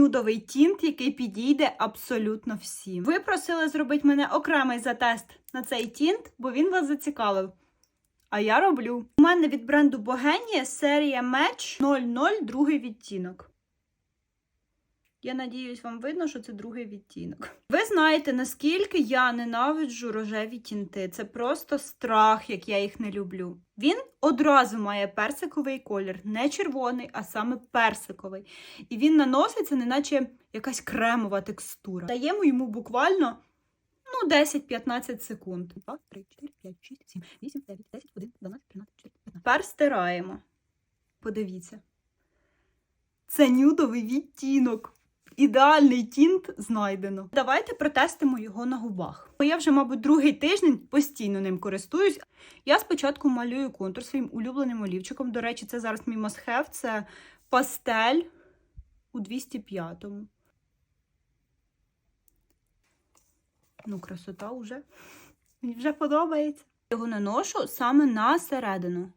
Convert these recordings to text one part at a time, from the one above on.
нюдовий тінт, який підійде абсолютно всім. Ви просили зробити мене окремий затест на цей тінт, бо він вас зацікавив. А я роблю. У мене від бренду Богенія серія Match 00 другий відтінок. Я надіюсь, вам видно, що це другий відтінок. Ви знаєте, наскільки я ненавиджу рожеві тінти. Це просто страх, як я їх не люблю. Він одразу має персиковий колір, не червоний, а саме персиковий. І він наноситься, неначе якась кремова текстура. Даємо йому буквально ну, 10-15 секунд. 2, 3, 4, 5, 6, 7, 8, 9, 10, 11, 12, 13, 14, 15. Тепер стираємо. Подивіться. Це нюдовий відтінок. Ідеальний тінт знайдено. Давайте протестимо його на губах. Бо я вже, мабуть, другий тиждень постійно ним користуюсь. Я спочатку малюю контур своїм улюбленим олівчиком. До речі, це зараз мій мастхев. Це пастель у 205-му. Ну, красота вже. Мені вже подобається. Його наношу саме на середину.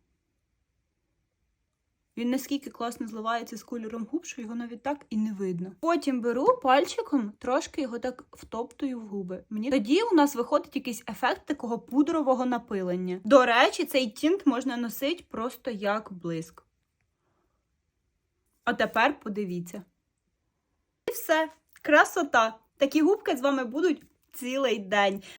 Він наскільки класно зливається з кольором губ, що його навіть так і не видно. Потім беру пальчиком, трошки його так втоптую в губи. Мені тоді у нас виходить якийсь ефект такого пудрового напилення. До речі, цей тінт можна носити просто як блиск. А тепер подивіться. І все, красота! Такі губки з вами будуть цілий день.